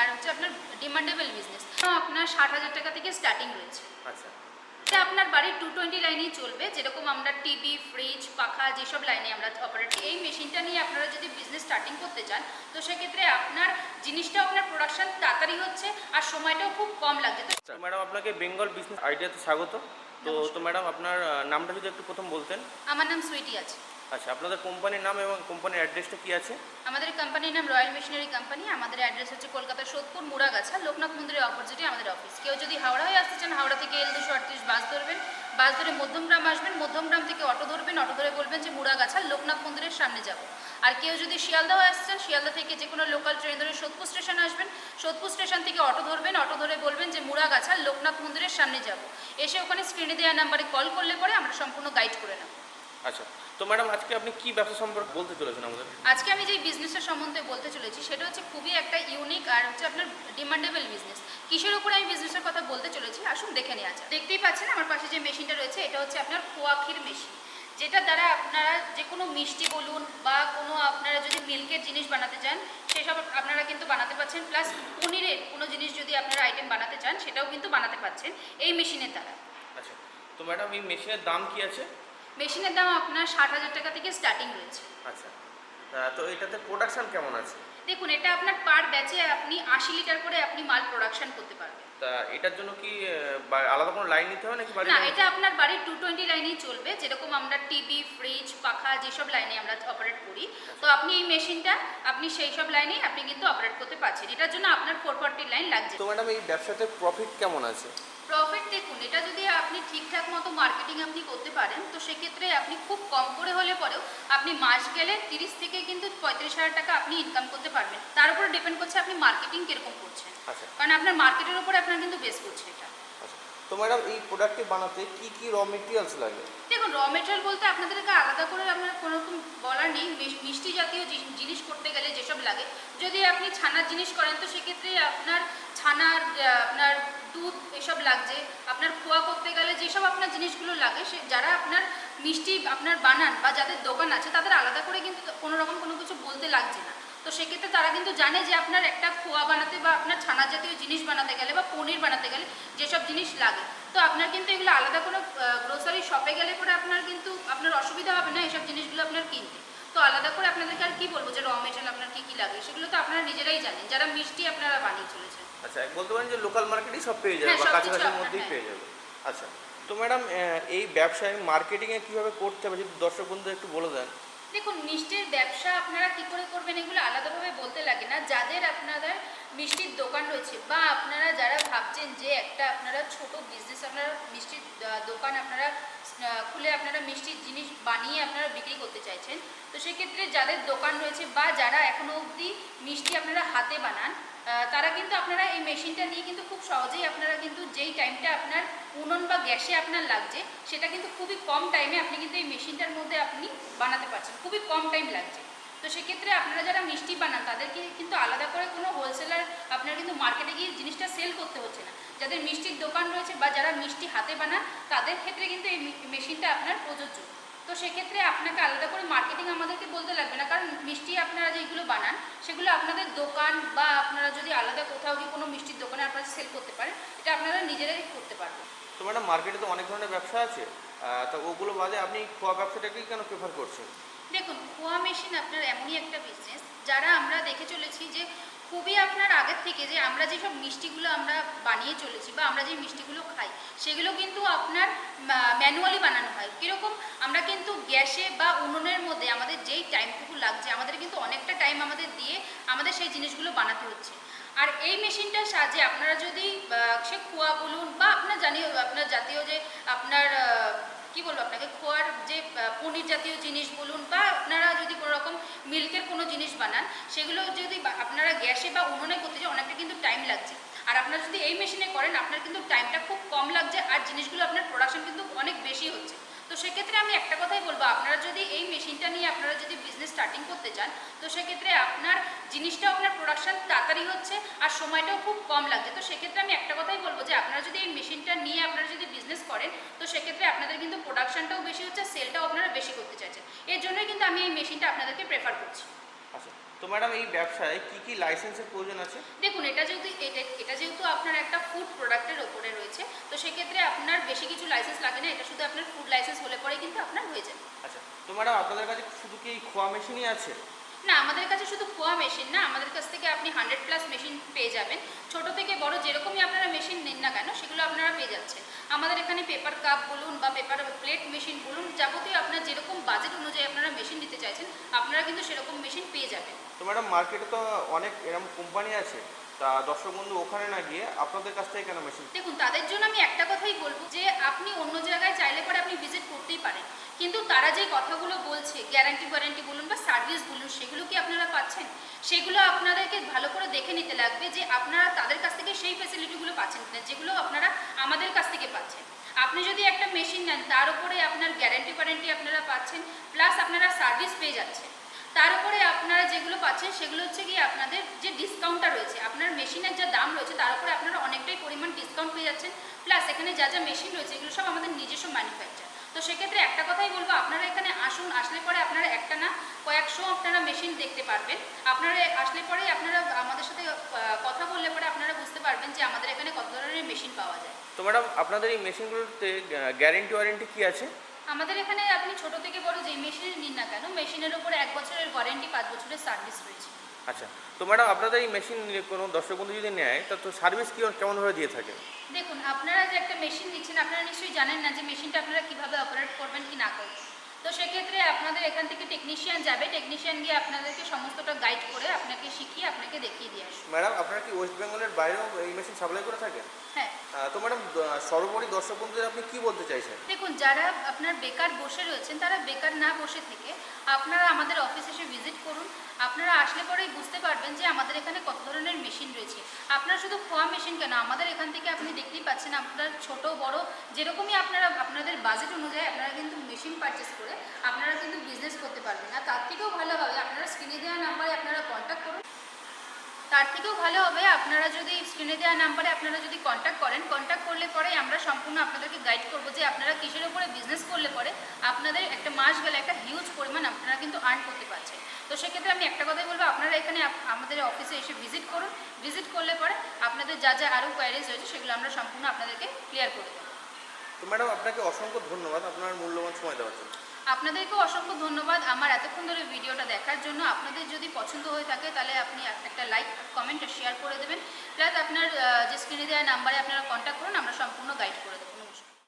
আর হচ্ছে আপনার demandable business আপনার ষাট হাজার টাকা থেকে স্টার্টিং রয়েছে। আচ্ছা। এটা আপনার বাড়ির টু টোয়েন্টি লাইনেই চলবে যেরকম আমরা টিভি ফ্রিজ পাখা যেসব লাইনে আমরা অপারেট এই মেশিনটা নিয়ে আপনারা যদি বিজনেস স্টার্টিং করতে চান তো সেক্ষেত্রে আপনার জিনিসটাও আপনার প্রোডাকশন তাড়াতাড়ি হচ্ছে আর সময়টাও খুব কম লাগছে। তো তো ম্যাডাম আপনাকে বেঙ্গল বিজনেস আইডিয়াতে স্বাগত। তো তো ম্যাডাম আপনার নামটা যদি একটু প্রথম বলতেন। আমার নাম সুইটি আছে। আচ্ছা আপনাদের কোম্পানির নাম এবং কোম্পানির অ্যাড্রেসটা কি আছে? আমাদের কোম্পানির নাম রয়্যাল মিশনারি কোম্পানি আমাদের অ্যাড্রেস হচ্ছে কলকাতার সোদপুর মুড়াগাছা লোকনাথ মন্দিরের অপোজিটে আমাদের অফিস কেউ যদি হাওড়া হয়ে আসতে চান হাওড়া থেকে এল দুশো আটত্রিশ বাস ধরবেন। বাস ধরে মধ্যমগ্রাম আসবেন মধ্যমগ্রাম থেকে অটো ধরবেন অটো ধরে বলবেন যে মুড়াগাছা লোকনাথ মন্দিরের সামনে যাব। আর কেউ যদি শিয়ালদা হয়ে আসছেন শিয়ালদা থেকে যে কোনো লোকাল ট্রেন ধরে সোদপুর স্টেশন আসবেন। সোদপুর স্টেশন থেকে অটো ধরবেন অটো ধরে বলবেন যে মুড়াগাছা লোকনাথ মন্দিরের সামনে যাব। এসে ওখানে স্ক্রিনে দেওয়া নাম্বারে কল করলে পরে আমরা সম্পূর্ণ গাইড করে নেব। আচ্ছা। তো ম্যাডাম আজকে আপনি কি ব্যবসা সম্পর্কে বলতে চলেছেন আমাদের? আজকে আমি যে বিজনেসের সম্বন্ধে বলতে চলেছি সেটা হচ্ছে খুবই একটা ইউনিক আর হচ্ছে আপনার ডিমান্ডেবল বিজনেস কিসের উপরে আমি বিজনেসের কথা বলতে চলেছি? আসুন দেখে নেওয়া যাক। দেখতেই পাচ্ছেন আমার পাশে যে মেশিনটা রয়েছে এটা হচ্ছে আপনার খোয়াখির মেশিন যেটা দ্বারা আপনারা যে কোনো মিষ্টি বলুন বা কোনো আপনারা যদি মিল্কের জিনিস বানাতে চান সেসব আপনারা কিন্তু বানাতে পারছেন প্লাস পনিরের কোনো জিনিস যদি আপনারা আইটেম বানাতে চান সেটাও কিন্তু বানাতে পারছেন এই মেশিনের দ্বারা। আচ্ছা তো ম্যাডাম এই মেশিনের দাম কি আছে? মেশিনের দাম আপনার ষাট হাজার টাকা থেকে স্টার্টিং রয়েছে। আচ্ছা। তো এটাতে প্রোডাকশন কেমন আছে? দেখুন এটা আপনার পার ব্যাচে আপনি আশি লিটার করে আপনি মাল প্রোডাকশন করতে পারবেন। তা এটার জন্য কি আলাদা কোনো লাইন নিতে হবে নাকি বাড়ি না এটা আপনার বাড়ির টু টোয়েন্টি লাইনেই চলবে। যেরকম আমরা টিভি ফ্রিজ পাখা যেসব লাইনে আমরা অপারেট করি তো আপনি এই মেশিনটা আপনি সেই সব লাইনেই আপনি কিন্তু অপারেট করতে পারছেন। এটার জন্য আপনার ফোর ফর্টি লাইন লাগছে। তো ম্যাডাম এই ব্যবসাতে প্রফিট কেমন আছে? প্রফিট দেখুন এটা যদি আপনি ঠিকঠাক মতো মার্কেটিং আপনি করতে পারেন তো সেক্ষেত্রে আপনি খুব কম করে হলে পরেও আপনি মাস গেলে তিরিশ থেকে কিন্তু পঁয়ত্রিশ হাজার টাকা আপনি ইনকাম করতে পারবেন। তার উপরে ডিপেন্ড করছে আপনি মার্কেটিং কীরকম করছেন। আচ্ছা। কারণ আপনার মার্কেটের উপরে আপনার কিন্তু বেস করছে এটা। আচ্ছা। তো ম্যাডাম এই প্রোডাক্টটি বানাতে কি কি র মেটেরিয়ালস লাগে? দেখুন র মেটেরিয়াল বলতে আপনাদেরকে আলাদা করে আপনার কোনো রকম বলার নেই। মিষ্টি জাতীয় জিনিস করতে গেলে যেসব লাগে। যদি আপনি ছানার জিনিস করেন তো সেক্ষেত্রে আপনার ছানার আপনার দুধ, এসব লাগছে। আপনার খোয়া করতে গেলে যেসব আপনার জিনিসগুলো লাগে, সে যারা আপনার মিষ্টি আপনার বানান বা যাদের দোকান আছে, তাদের আলাদা করে কিন্তু কোনো রকম কোনো কিছু বলতে লাগছে না। তো সেক্ষেত্রে তারা কিন্তু জানে যে আপনার একটা খোয়া বানাতে বা আপনার ছানা জাতীয় জিনিস বানাতে গেলে বা পনির বানাতে গেলে যেসব জিনিস লাগে। তো আপনার কিন্তু এগুলো আলাদা কোনো গ্রোসারি শপে গেলে পরে আপনার কিন্তু আপনার অসুবিধা হবে না এসব জিনিসগুলো আপনার কিনতে। তো আলাদা করে আপনাদেরকে আর কি বলব যে, র মেটেরিয়াল আপনার কী কী লাগে, সেগুলো তো আপনারা নিজেরাই জানেন। যারা মিষ্টি আপনারা বানিয়ে চলেছেন। আচ্ছা বলতে পারেন যে লোকাল মার্কেটেই সব পেয়ে যাবে হ্যাঁ, বা কাছাকাছির মধ্যেই হ্যাঁ। পেয়ে যাবে। আচ্ছা তো ম্যাডাম এই ব্যবসায় মার্কেটিংয়ে কীভাবে করতে হবে? যদি দর্শক বন্ধু একটু বলে দেন। দেখুন মিষ্টির ব্যবসা আপনারা কি করে করবেন এগুলো আলাদাভাবে বলতে লাগে না। যাদের আপনাদের মিষ্টির দোকান রয়েছে বা আপনারা যারা ভাবছেন যে একটা আপনারা ছোট বিজনেস আপনারা মিষ্টির দোকান আপনারা খুলে আপনারা মিষ্টির জিনিস বানিয়ে আপনারা বিক্রি করতে চাইছেন। তো সেক্ষেত্রে যাদের দোকান রয়েছে বা যারা এখনও অবধি মিষ্টি আপনারা হাতে বানান তারা কিন্তু আপনারা এই মেশিনটা নিয়ে কিন্তু খুব সহজেই আপনারা কিন্তু যেই টাইমটা আপনার উনন বা গ্যাসে আপনার লাগছে, সেটা কিন্তু খুবই কম টাইমে আপনি কিন্তু এই মেশিনটার মধ্যে আপনি বানাতে পারছেন। খুবই কম টাইম লাগছে। তো সেক্ষেত্রে আপনারা যারা মিষ্টি বানান, তাদেরকে কিন্তু আলাদা করে কোনো হোলসেলার আপনার কিন্তু মার্কেটে গিয়ে জিনিসটা সেল করতে হচ্ছে না। যাদের মিষ্টির দোকান রয়েছে বা যারা মিষ্টি হাতে বানান, তাদের ক্ষেত্রে কিন্তু এই মেশিনটা আপনার প্রযোজ্য। তো সেক্ষেত্রে আপনাকে আলাদা করে মার্কেটিং আমাদেরকে বলতে লাগবে না, কারণ মিষ্টি আপনারা যেগুলো বানান, সেগুলো আপনাদের দোকান বা আপনারা যদি আলাদা কোথাও গিয়ে কোনো মিষ্টির দোকানে আপনারা সেল করতে পারেন, এটা আপনারা নিজেরাই করতে পারবেন। তো ম্যাডাম মার্কেটে তো অনেক ধরনের ব্যবসা আছে। তা ওগুলো বাদে আপনি খোয়া ব্যবসাটাকেই কেন প্রেফার করছেন? মেশিন আপনার এমনই একটা বিজনেস যারা আমরা দেখে চলেছি যে খুবই আপনার আগের থেকে যে আমরা যেসব মিষ্টিগুলো আমরা বানিয়ে চলেছি বা আমরা যে মিষ্টিগুলো খাই, সেগুলো কিন্তু আপনার ম্যানুয়ালি বানানো হয়। কীরকম? আমরা কিন্তু গ্যাসে বা উনুনের মধ্যে আমাদের যেই টাইমটুকু লাগছে, আমাদের কিন্তু অনেকটা টাইম আমাদের দিয়ে আমাদের সেই জিনিসগুলো বানাতে হচ্ছে। আর এই মেশিনটার সাহায্যে আপনারা যদি সে খোয়া বলুন বা আপনার জানি, আপনার জাতীয় যে আপনার কি বলব আপনাকে? খোয়ার যে পনির জাতীয় জিনিস বলুন বা রকম মিল্কের কোনো জিনিস বানান, সেগুলো যদি আপনারা গ্যাসে বা উনুনে করতে চান অনেকটা কিন্তু টাইম লাগছে। আর আপনারা যদি এই মেশিনে করেন, আপনার কিন্তু টাইমটা খুব কম লাগছে, আর জিনিসগুলো আপনার প্রোডাকশন কিন্তু অনেক বেশি হচ্ছে। তো সেক্ষেত্রে আমি একটা কথাই বলব, আপনারা যদি এই মেশিনটা নিয়ে আপনারা যদি বিজনেস স্টার্টিং করতে চান তো সেক্ষেত্রে আপনার জিনিসটাও আপনার প্রোডাকশান তাড়াতাড়ি হচ্ছে, আর সময়টাও খুব কম লাগছে। তো সেক্ষেত্রে আমি একটা কথাই বলব যে, আপনারা যদি এই মেশিনটা নিয়ে আপনারা যদি বিজনেস করেন, তো সেক্ষেত্রে আপনাদের কিন্তু প্রোডাকশনটাও বেশি হচ্ছে সেলটাও আপনারা বেশি করতে চাইছেন এর জন্যই কিন্তু আমি এই মেশিনটা আপনাদেরকে প্রেফার করছি। আচ্ছা তো ম্যাডাম এই ব্যবসায় কি কি লাইসেন্সের প্রয়োজন আছে? দেখুন এটা যেহেতু এটা যেহেতু আপনার একটা ফুড প্রোডাক্টের ওপরে রয়েছে তো সেক্ষেত্রে আপনার বেশি কিছু লাইসেন্স লাগে না এটা শুধু আপনার ফুড লাইসেন্স হলে পরে কিন্তু আপনার হয়ে যাবে আচ্ছা তো ম্যাডাম আপনাদের কাছে শুধু কি এই খোয়া মেশিনই আছে? না আমাদের কাছে শুধু খোয়া মেশিন না আমাদের কাছ থেকে আপনি হান্ড্রেড প্লাস মেশিন পেয়ে যাবেন। ছোট থেকে বড় যেরকমই আপনারা মেশিন নিন না কেন সেগুলো আপনারা পেয়ে যাচ্ছেন। আমাদের এখানে পেপার কাপ বলুন বা পেপার প্লেট মেশিন বলুন যাবতীয় আপনার যেরকম বাজেট অনুযায়ী আপনারা মেশিন নিতে চাইছেন আপনারা কিন্তু সেরকম মেশিন পেয়ে যাবেন। তো ম্যাডাম মার্কেটে তো অনেক এরকম কোম্পানি আছে তা দর্শক বন্ধু ওখানে না গিয়ে আপনাদের কাছ থেকে কেন মেশিন দেখুন তাদের জন্য আমি একটা কথাই বলব যে আপনি অন্য জায়গায় চাইলে পরে আপনি ভিজিট করতেই পারেন। কিন্তু তারা যে কথাগুলো বলছে গ্যারান্টি ওয়ারেন্টি বলুন বা সার্ভিস বলুন, সেগুলো কি আপনারা পাচ্ছেন? সেগুলো আপনাদেরকে ভালো করে দেখে নিতে লাগবে যে আপনারা তাদের কাছ থেকে সেই ফেসিলিটিগুলো পাচ্ছেন কিনা, যেগুলো আপনারা আমাদের কাছ থেকে পাচ্ছেন। আপনি যদি একটা মেশিন নেন, তার উপরে আপনার গ্যারান্টি ওয়ারেন্টি আপনারা পাচ্ছেন প্লাস আপনারা সার্ভিস পেয়ে যাচ্ছেন। তার উপরে আপনারা যেগুলো পাচ্ছেন, সেগুলো হচ্ছে কি আপনাদের যে ডিসকাউন্টটা রয়েছে, আপনার মেশিনের যা দাম রয়েছে, তার উপরে আপনারা অনেকটাই পরিমাণ ডিসকাউন্ট পেয়ে যাচ্ছেন প্লাস এখানে যা যা মেশিন রয়েছে, এগুলো সব আমাদের নিজস্ব ম্যানুফ্যাকচার তো সেক্ষেত্রে একটা কথাই বলব আপনারা এখানে আসুন আসলে পরে আপনারা একটা না কয়েকশো আপনারা মেশিন দেখতে পারবেন। আপনারা আসলে পরেই আপনারা আমাদের সাথে কথা বললে পরে আপনারা বুঝতে পারবেন যে আমাদের এখানে কত ধরনের মেশিন পাওয়া যায়। তো ম্যাডাম আপনাদের এই মেশিনগুলোতে গ্যারেন্টি ওয়ারেন্টি কি আছে? আমাদের এখানে আপনি ছোট থেকে বড় যে মেশিনের নিন না কেন মেশিনের উপরে এক বছরের ওয়ারেন্টি পাঁচ বছরের সার্ভিস রয়েছে। আচ্ছা তো ম্যাডাম আপনাদের এই মেশিন কোনো দর্শক বন্ধু যদি নেয় তা তো সার্ভিস কি কেমনভাবে দিয়ে থাকে? দেখুন আপনারা যে একটা মেশিন দিচ্ছেন আপনারা নিশ্চয়ই জানেন না যে মেশিনটা আপনারা কীভাবে করবেন কি না করবেন? তো সেক্ষেত্রে আপনাদের এখান থেকে টেকনিশিয়ান যাবে। টেকনিশিয়ান গিয়ে আপনাদেরকে সমস্তটা গাইড করে আপনাকে শিখিয়ে আপনাকে দেখিয়ে দিয়ে আসবে। ম্যাডাম আপনারা কি ওয়েস্ট বেঙ্গলের বাইরেও এই মেশিন সাপ্লাই করে থাকেন? হ্যাঁ। তো ম্যাডাম সর্বোপরি দর্শক বন্ধুদের আপনি কি বলতে চাইছেন? দেখুন যারা আপনার বেকার বসে রয়েছেন তারা বেকার না বসে থেকে আপনারা আমাদের অফিস এসে ভিজিট করুন। আপনারা আসলে পরেই বুঝতে পারবেন যে আমাদের এখানে কত ধরনের মেশিন রয়েছে। আপনারা শুধু খোয়া মেশিন কেন আমাদের এখান থেকে আপনি দেখতেই পাচ্ছেন আপনার ছোট বড় যেরকমই আপনারা আপনাদের বাজেট অনুযায়ী আপনারা কিন্তু মেশিন পারচেস করে আপনারা কিন্তু বিজনেস করতে পারবেন। আর তার থেকেও ভালো হবে, আপনারা স্ক্রিনে দেওয়া নাম্বারে আপনারা কন্ট্যাক্ট করুন। তার থেকেও ভালো হবে, আপনারা যদি স্ক্রিনে দেওয়া নাম্বারে আপনারা যদি কন্ট্যাক্ট করেন কন্ট্যাক্ট করলে পরে আমরা সম্পূর্ণ আপনাদেরকে গাইড করব যে আপনারা কিসের উপরে বিজনেস করলে পরে আপনাদের একটা মাস গেলে একটা হিউজ পরিমাণ আপনারা কিন্তু আর্ন করতে পারছেন। তো সেক্ষেত্রে আমি একটা কথাই বলব, আপনারা এখানে আমাদের অফিসে এসে ভিজিট করুন। ভিজিট করলে পরে আপনাদের যা যা আরও কোয়ারিজ রয়েছে, সেগুলো আমরা সম্পূর্ণ আপনাদেরকে ক্লিয়ার করে দেবো। তো ম্যাডাম, আপনাকে অসংখ্য ধন্যবাদ। আপনার মূল্যবান সময় দেওয়ার জন্য। আপনাদেরকেও অসংখ্য ধন্যবাদ। আমার এতক্ষণ ধরে ভিডিওটা দেখার জন্য। আপনাদের যদি পছন্দ হয়ে থাকে, তাহলে আপনি একটা লাইক কমেন্ট শেয়ার করে দেবেন। প্লাস আপনার যে স্ক্রিনে দেওয়া নাম্বারে আপনারা কন্ট্যাক্ট করুন, আমরা সম্পূর্ণ গাইড করে দেবো।